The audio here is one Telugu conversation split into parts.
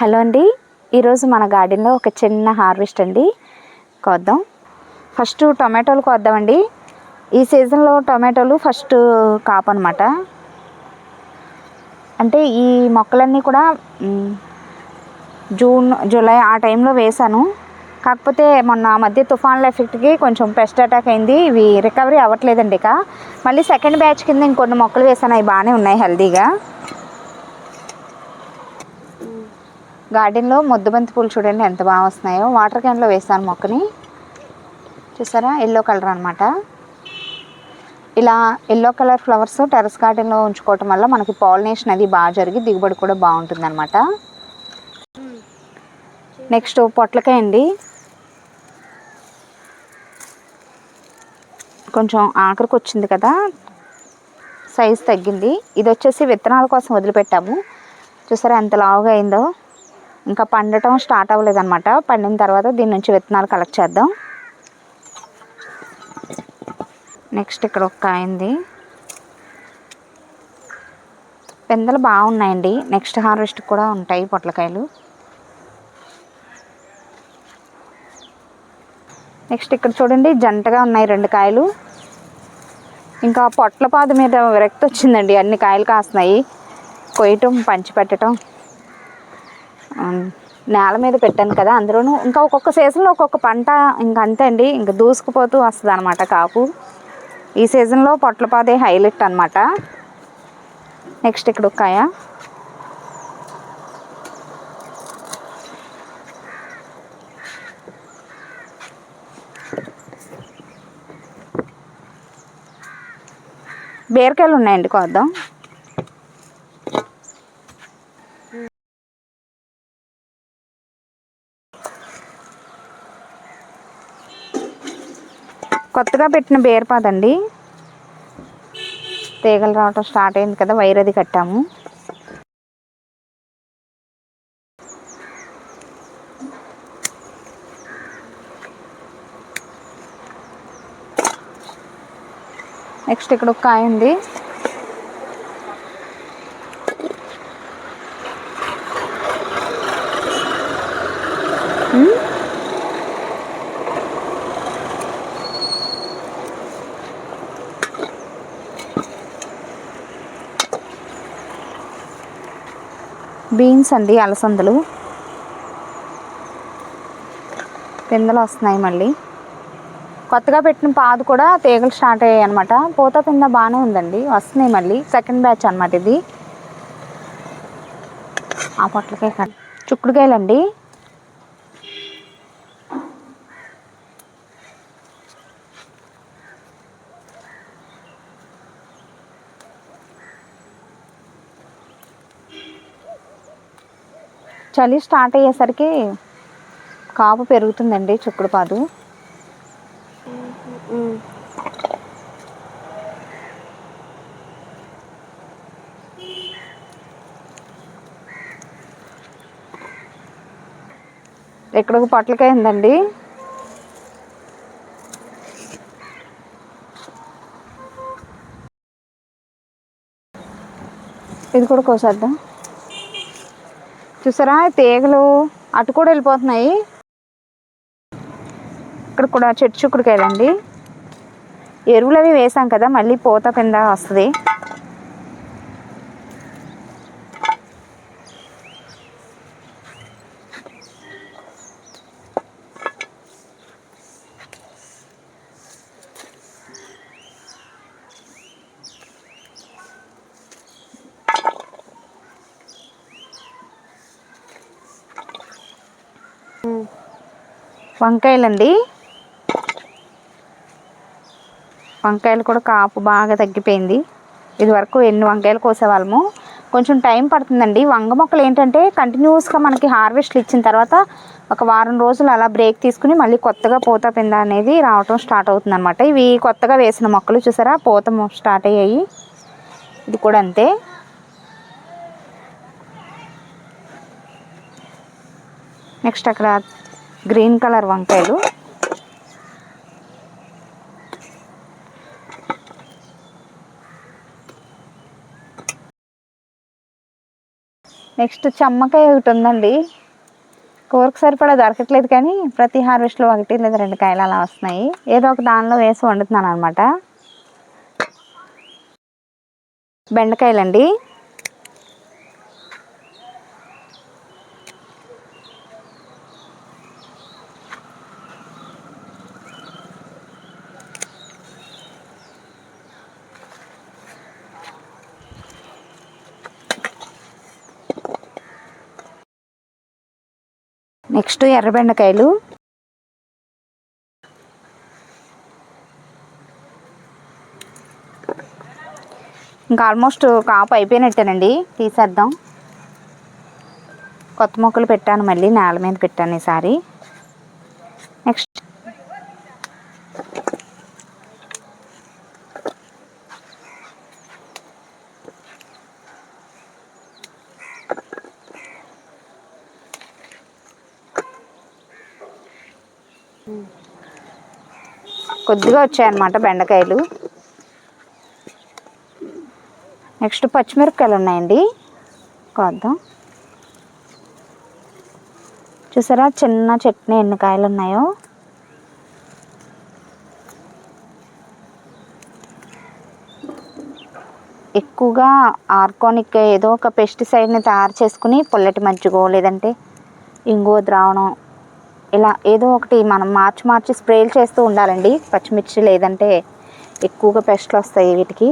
హలో అండి. ఈరోజు మన గార్డెన్లో ఒక చిన్న హార్వెస్ట్ అండి. కోద్దాం. ఫస్ట్ టొమాటోలు కోద్దామండి. ఈ సీజన్లో టొమాటోలు ఫస్ట్ కాపు అనమాట అంటే ఈ మొక్కలన్నీ కూడా జూన్ జూలై ఆ టైంలో వేశాను. కాకపోతే మొన్న మధ్య తుఫాన్ల ఎఫెక్ట్కి కొంచెం పెస్ట్ అటాక్ అయింది. ఇవి రికవరీ అవ్వట్లేదండి ఇక. మళ్ళీ సెకండ్ బ్యాచ్ కింద ఇంకొన్ని మొక్కలు వేసాను అవి బాగానే ఉన్నాయి హెల్తీగా. గార్డెన్లో ముద్దబంతి పూలు చూడండి ఎంత బాగా వస్తున్నాయో. వాటర్ క్యాన్లో వేసాను మొక్కని. చూసారా? ఎల్లో కలర్ అనమాట ఇలా ఎల్లో కలర్ ఫ్లవర్స్ టెరస్ గార్డెన్లో ఉంచుకోవటం వల్ల మనకి పాలినేషన్ అది బాగా జరిగి దిగుబడి కూడా బాగుంటుంది అనమాట నెక్స్ట్ పొట్లకాయ అండి. కొంచెం ఆఖరికి వచ్చింది కదా. సైజ్ తగ్గింది. ఇది వచ్చేసి విత్తనాల కోసం వదిలిపెట్టాము. చూసారా ఎంత లావుగా అయిందో. ఇంకా పండటం స్టార్ట్ అవ్వలేదన్నమాట. పండిన తర్వాత దీని నుంచి విత్తనాలు కలెక్ట్ చేద్దాం. నెక్స్ట్ ఇక్కడ ఒక కాయింది పెందలు బాగున్నాయండి. నెక్స్ట్ హార్వెస్ట్ కూడా ఉంటాయి పొట్లకాయలు. నెక్స్ట్ ఇక్కడ చూడండి జంటగా ఉన్నాయి రెండు కాయలు. ఇంకా పొట్ల పాదు మీద విరక్తి వచ్చిందండి. అన్ని కాయలు కాస్తున్నాయి. కొయ్యటం పంచి పెట్టడం నేల మీద పెట్టాను కదా అందులోనూ ఇంకా ఒక్కొక్క సీజన్లో ఒక్కొక్క పంట ఇంకా అంతే అండి. ఇంకా దూసుకుపోతూ వస్తుంది అనమాట కాపు. ఈ సీజన్లో పొట్లపాదే హైలైట్ అనమాట నెక్స్ట్ ఇక్కడ కాయ. బీరకాయలు ఉన్నాయండి కోద్దాం. కొత్తగా పెట్టిన బీరపాదండి తీగలు రావటం స్టార్ట్ అయింది కదా వైర్ అది కట్టాము. నెక్స్ట్ ఇక్కడ ఒక కాయ ఉంది. బీన్స్ అండి అలసందలు. పిందెలు వస్తున్నాయి మళ్ళీ. కొత్తగా పెట్టిన పాదు కూడా తీగలు స్టార్ట్ అయ్యాయి అనమాట పూత పింద బాగానే ఉందండి వస్తున్నాయి మళ్ళీ. సెకండ్ బ్యాచ్ అనమాట ఇది. ఆ పొట్లకాయ కాదు చుక్కుడుకాయలండి. చలి స్టార్ట్ అయ్యేసరికి కాపు పెరుగుతుందండి చుక్కుడు పాదు ఎక్కడొక పొట్లకాయ ఉందండి. ఇది కూడా కోసేద్దాం. చూసారా? తీగలు అటు కూడా వెళ్ళిపోతున్నాయి. ఇక్కడ కూడా చెట్టు చుక్కుడుకాయలండి ఎరువులు అవి వేసాం కదా మళ్ళీ పూత కింద వస్తుంది. వంకాయలండి. వంకాయలు కూడా కాపు బాగా తగ్గిపోయింది. ఇదివరకు ఎన్ని వంకాయలు కోసేవాళ్ళము? కొంచెం టైం పడుతుందండి. వంగ మొక్కలు ఏంటంటే కంటిన్యూస్గా మనకి హార్వెస్ట్లు ఇచ్చిన తర్వాత ఒక వారం రోజులు అలా బ్రేక్ తీసుకుని మళ్ళీ కొత్తగా పూత పింద అనేది రావటం స్టార్ట్ అవుతుంది అనమాట ఇవి కొత్తగా వేసిన మొక్కలు చూసారా? పూత స్టార్ట్ అయ్యాయి. ఇది కూడా అంతే. నెక్స్ట్ అక్కడ గ్రీన్ కలర్ వంకాయలు. నెక్స్ట్ చమ్మకాయ ఒకటి ఉందండి. కూరకు సరిపడా దొరకట్లేదు కానీ ప్రతి హార్వెస్ట్లో ఒకటి లేదా రెండు కాయలు అలా వస్తున్నాయి. ఏదో ఒక దానిలో వేసి వండుతున్నాను అనమాట బెండకాయలండి. నెక్స్ట్ ఎర్రబెండకాయలు. ఇంకా ఆల్మోస్ట్ కాపు అయిపోయినట్టేనండి తీసేద్దాం. కొత్త మొక్కలు పెట్టాను మళ్ళీ నేల మీద పెట్టాను ఈసారి. నెక్స్ట్ కొద్దిగా వచ్చాయన్నమాట బెండకాయలు. నెక్స్ట్ పచ్చిమిరపకాయలు ఉన్నాయండి కొద్దాం. చూసారా చిన్న చట్నీ ఎన్ని కాయలు ఉన్నాయో ఎక్కువగా ఆర్గానిక్ ఏదో ఒక పెస్టిసైడ్ని తయారు చేసుకుని పుల్లటి మజ్జిగో లేదంటే ఇంగువ ద్రావణం ఇలా ఏదో ఒకటి మనం మార్చి మార్చి స్ప్రేలు చేస్తూ ఉండాలండి. పచ్చిమిర్చి లేదంటే ఎక్కువగా పెస్ట్లు వస్తాయి వీటికి.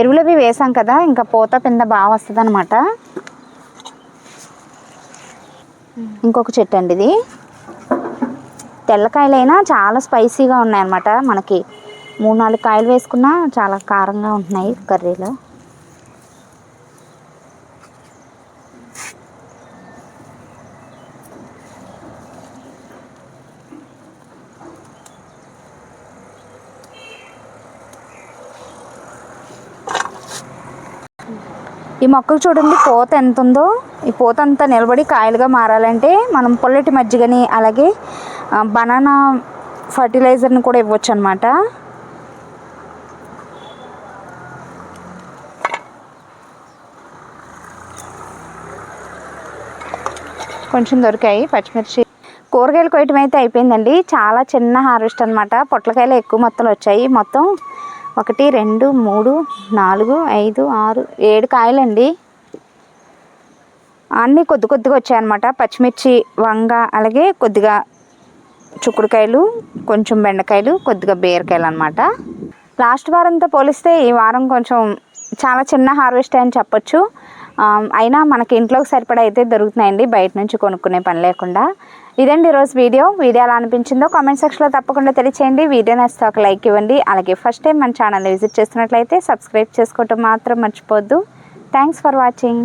ఎరువులు అవి వేసాం కదా ఇంకా పూత పింద బాగా వస్తుంది అనమాట ఇంకొక చెట్టు అండి ఇది. తెల్లకాయలైనా చాలా స్పైసీగా ఉన్నాయన్నమాట మనకి. మూడు నాలుగు కాయలు వేసుకున్నా చాలా కారంగా ఉంటున్నాయి కర్రీలో. ఈ మొక్కలు చూడండి పూత ఎంత ఉందో ఈ పూత అంతా నిలబడి కాయలుగా మారాలంటే మనం పొల్లటి మజ్జిగని అలాగే బనానా ఫర్టిలైజర్ని కూడా ఇవ్వచ్చు అనమాట కొంచెం దొరికాయి పచ్చిమిర్చి. కూరగాయలు కొయ్యటం అయితే అయిపోయిందండి. చాలా చిన్న హార్వెస్ట్ అనమాట పొట్లకాయలు ఎక్కువ మొత్తం వచ్చాయి. మొత్తం ఒకటి రెండు మూడు నాలుగు ఐదు ఆరు ఏడు కాయలండి. అన్నీ కొద్ది కొద్దిగా వచ్చాయన్నమాట పచ్చిమిర్చి వంగ అలాగే కొద్దిగా చుక్కుడుకాయలు కొంచెం బెండకాయలు కొద్దిగా బీరకాయలు అనమాట లాస్ట్ వారంతో పోలిస్తే ఈ వారం కొంచెం చాలా చిన్న హార్వెస్ట్ అని చెప్పొచ్చు. అయినా మనకి ఇంట్లోకి సరిపడా అయితే దొరుకుతున్నాయండి. బయట నుంచి కొనుక్కునే పని లేకుండా. ఇదండి ఈరోజు వీడియో. వీడియో ఎలా అనిపించిందో కామెంట్ సెక్షన్లో తప్పకుండా తెలియచేయండి. వీడియో నచ్చితే ఒక లైక్ ఇవ్వండి. అలాగే ఫస్ట్ టైం మన ఛానల్ని విజిట్ చేస్తున్నట్లయితే సబ్స్క్రైబ్ చేసుకోవటం మాత్రం మర్చిపోద్దు థ్యాంక్స్ ఫర్ వాచింగ్